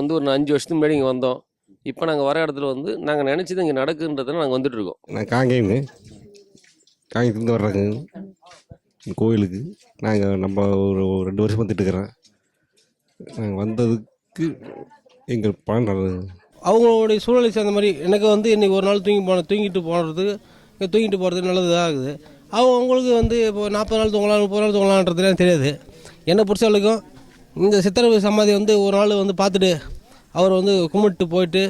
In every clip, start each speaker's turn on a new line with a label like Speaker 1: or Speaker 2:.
Speaker 1: வந்து ஒரு அஞ்சு வருஷத்துக்கு முன்னாடி இங்கே வந்தோம். இப்போ நாங்கள் வர இடத்துல வந்து நாங்கள் நினச்சது இங்கே நடக்குன்றதுல நாங்கள் வந்துட்டு இருக்கோம்
Speaker 2: நான் காங்கேயங்க காங்கேயத்துலேருந்து வர்றேங்க. கோயிலுக்கு. நாங்கள் நம்ம ஒரு ரெண்டு வருஷம் வந்துட்டு இருக்கிறேன் நாங்கள் வந்ததுக்கு எங்கள் பலன்
Speaker 3: அவங்களுடைய சூழ்நிலை சேர்ந்த மாதிரி எனக்கு வந்து இன்றைக்கி ஒரு நாள் தூங்கி போன தூங்கிட்டு இங்கே தூங்கிட்டு போகிறது நல்லது ஆகுது. அவங்க அவங்களுக்கு வந்து இப்போ நாற்பது நாள் தூங்கலாம் முப்பது நாள் தூங்கலான்றதுலாம் தெரியாது. என்னை பொறுத்த வரைக்கும் இந்த சித்திரவு சமாதி வந்து ஒரு நாள் வந்து பார்த்துட்டு அவர் வந்து கும்பிட்டு போயிட்டு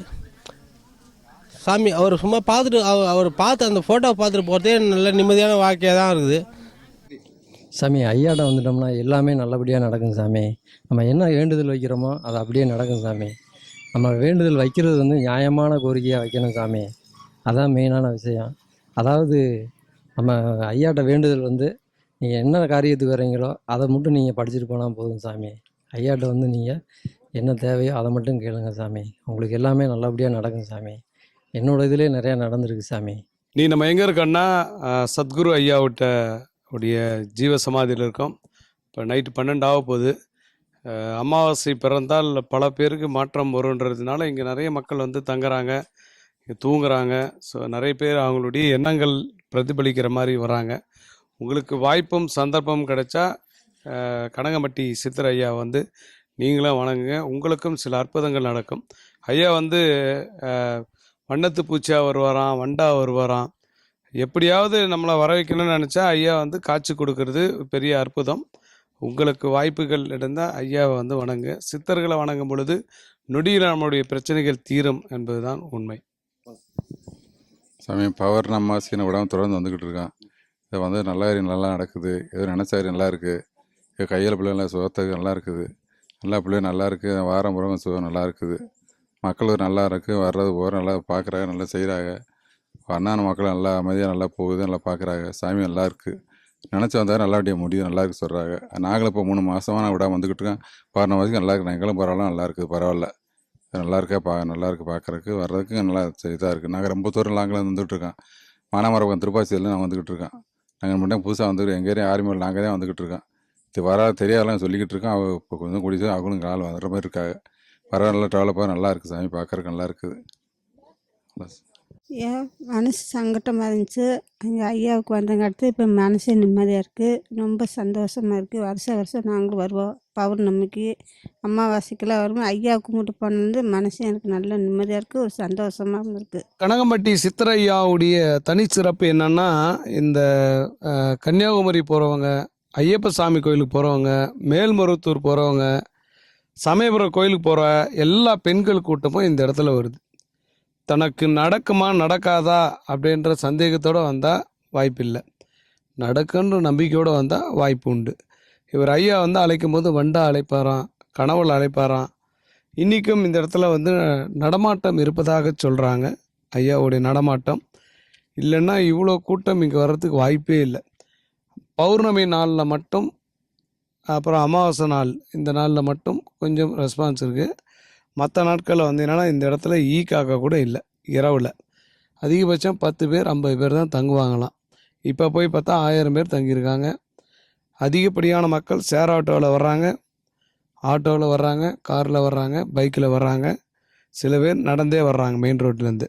Speaker 3: சாமி அவர் சும்மா பார்த்துட்டு அவர் அவர் பார்த்து அந்த ஃபோட்டோவை பார்த்துட்டு போகிறதே நல்ல நிம்மதியான வாழ்க்கையாக தான் இருக்குது.
Speaker 4: சாமி ஐயாட்ட வந்துட்டோம்னா எல்லாமே நல்லபடியாக நடக்கும் சாமி. நம்ம என்ன வேண்டுதல் வைக்கிறோமோ அது அப்படியே நடக்கும் சாமி. நம்ம வேண்டுதல் வைக்கிறது வந்து நியாயமான கோரிக்கையாக வைக்கணும் சாமி. அதான் மெயினான விஷயம். அதாவது நம்ம ஐயாட்ட வேண்டுதல் வந்து நீங்கள் என்ன காரியத்துக்கு வர்றீங்களோ அதை மட்டும் நீங்கள் படிச்சுட்டு போனால் போதும் சாமி. ஐயாட்ட வந்து நீங்கள் என்ன தேவையோ அதை மட்டும் கேளுங்க சாமி. உங்களுக்கு எல்லாமே நல்லபடியாக நடக்கும் சாமி. என்னோட இதுலேயே நிறையா நடந்திருக்கு சாமி.
Speaker 5: நீ நம்ம எங்கே இருக்கோன்னா சத்குரு ஐயாவிட்ட உடைய ஜீவ சமாதியில் இருக்கோம். இப்போ நைட்டு பன்னெண்டு ஆக போகுது. அமாவாசை பிறந்தால் பல பேருக்கு மாற்றம் வருன்றதுனால இங்கே நிறைய மக்கள் வந்து தங்குறாங்க இங்கே தூங்குறாங்க. ஸோ நிறைய பேர் அவங்களுடைய எண்ணங்கள் பிரதிபலிக்கிற மாதிரி வராங்க. உங்களுக்கு வாய்ப்பும் சந்தர்ப்பம் கிடைச்சா கனகம்பட்டி சித்தர் ஐயா வந்து நீங்களும் வணங்குங்க. உங்களுக்கும் சில அற்புதங்கள் நடக்கும். ஐயா வந்து வண்ணத்து பூச்சியாக வருவாராம் வண்டா வருவாராம். எப்படியாவது நம்மளை வர வைக்கணும்னு நினச்சா ஐயா வந்து காட்சி கொடுக்கறது பெரிய அற்புதம். உங்களுக்கு வாய்ப்புகள் இருந்தால் ஐயாவை வந்து வணங்க சித்தர்களை வணங்கும் பொழுது நொடியில் நம்மளுடைய பிரச்சனைகள் தீரும் என்பதுதான் உண்மை.
Speaker 6: சாமி பவர் நம்ம சீன விடாமல் தொடர்ந்து வந்துக்கிட்டு இருக்கான். இது வந்து நல்லா காரியம் நல்லா நடக்குது. எதுவும் நினச்ச காரியம் நல்லா இருக்குது கையில் பிள்ளைங்கள சுகத்துக்கு நல்லா இருக்குது. நல்லா பிள்ளை நல்லா இருக்குது வாரம் புறம் சுகம் நல்லா இருக்குது. மக்களுக்கு நல்லா இருக்குது வர்றது போகிற நல்லா பார்க்குறாங்க நல்லா செய்கிறாங்க அண்ணான மக்கள் நல்லா அமைதியாக நல்லா போகுது. நல்லா பார்க்குறாங்க சாமி நல்லா இருக்குது நினச்சி வந்தால் நல்லா அப்படியே முடியும். நல்லா இருக்கு சொல்கிறாங்க நாங்களும் இப்போ மூணு மாதமாக நான் விடாமல் வந்துக்கிட்டு இருக்கேன் பாருன வரைக்கும் நல்லா இருக்கு. எங்களும் பரவாயில்ல நல்லா இருக்குது பரவாயில்ல. நல்லா இருக்கா பா நல்லா இருக்குது பார்க்குறதுக்கு வர்றதுக்கு நல்லா இதாக இருக்குது நாங்கள் ரொம்ப தூரம் நாங்களும் வந்துட்டு இருக்கோம். மானாமரபுரம் திருப்பாச்சியில் நான் வந்துக்கிட்டு இருக்கேன் நாங்கள் மட்டும் புதுசாக வந்துருக்கோம் எங்கேயும் ஆர்மியில் நாங்கள் தான் வந்துக்கிட்டு இருக்கோம். இது வராது தெரியாதெல்லாம் சொல்லிக்கிட்டு இருக்கோம். அவ இப்போ கொஞ்சம் குடிச்சு அவங்களும் கால் வர்ற மாதிரி இருக்காங்க. பரவாயில்ல டெவலப்பாக நல்லா இருக்குது சாமி பார்க்குறதுக்கு நல்லா இருக்குது.
Speaker 7: ஏன்? மனசு சங்கட்டமாக இருந்துச்சு. எங்கள் ஐயாவுக்கு வந்தங்க அடுத்து இப்போ மனசு நிம்மதியாக இருக்குது ரொம்ப சந்தோஷமாக இருக்குது வருஷம் வருஷம் நாங்களும் வருவோம். பௌர்ணமிக்கு அமாவாசைக்கெல்லாம் வருவோம் ஐயா கும்பிட்டு போனது மனசு எனக்கு நல்ல நிம்மதியாக இருக்குது ஒரு சந்தோஷமாகவும் இருக்குது
Speaker 5: கனகம்பட்டி சித்தரையாவுடைய தனிச்சிறப்பு என்னன்னா இந்த கன்னியாகுமரி போகிறவங்க ஐயப்ப சாமி கோயிலுக்கு போகிறவங்க மேல்மருவத்தூர் போகிறவங்க சமயபுரம் கோயிலுக்கு போகிற எல்லா பெண்கள் கூட்டமும் இந்த இடத்துல வருது. தனக்கு நடக்குமா நடக்காதா அப்படின்ற சந்தேகத்தோடு வந்தால் வாய்ப்பில்லை. நடக்குன்ற நம்பிக்கையோடு வந்தால் வாய்ப்பு உண்டு. இவர் ஐயா வந்து அழைக்கும் போது வண்டா அழைப்பாராம் கனவுள் அழைப்பாராம். இன்றைக்கும் இந்த இடத்துல வந்து நடமாட்டம் இருப்பதாக சொல்கிறாங்க ஐயாவுடைய நடமாட்டம். இல்லைன்னா இவ்வளோ கூட்டம் இங்கே வர்றதுக்கு வாய்ப்பே இல்லை. பௌர்ணமி நாளில் மட்டும் அப்புறம் அமாவாசை நாள் இந்த நாளில் மட்டும் கொஞ்சம் ரெஸ்பான்ஸ் இருக்குது மற்ற நாட்களில் வந்து என்னென்னா இந்த இடத்துல ஈ காக்கா கூட இல்லை இரவில். அதிகபட்சம் பத்து பேர் ஐம்பது பேர் தான் தங்குவாங்களாம். இப்போ போய் பார்த்தா ஆயிரம் பேர் தங்கியிருக்காங்க. அதிகப்படியான மக்கள் சேர் ஆட்டோவில் வர்றாங்க. ஆட்டோவில் வர்றாங்க காரில் வர்றாங்க பைக்கில் வர்றாங்க. சில பேர் நடந்தே வர்றாங்க மெயின் ரோட்லேருந்து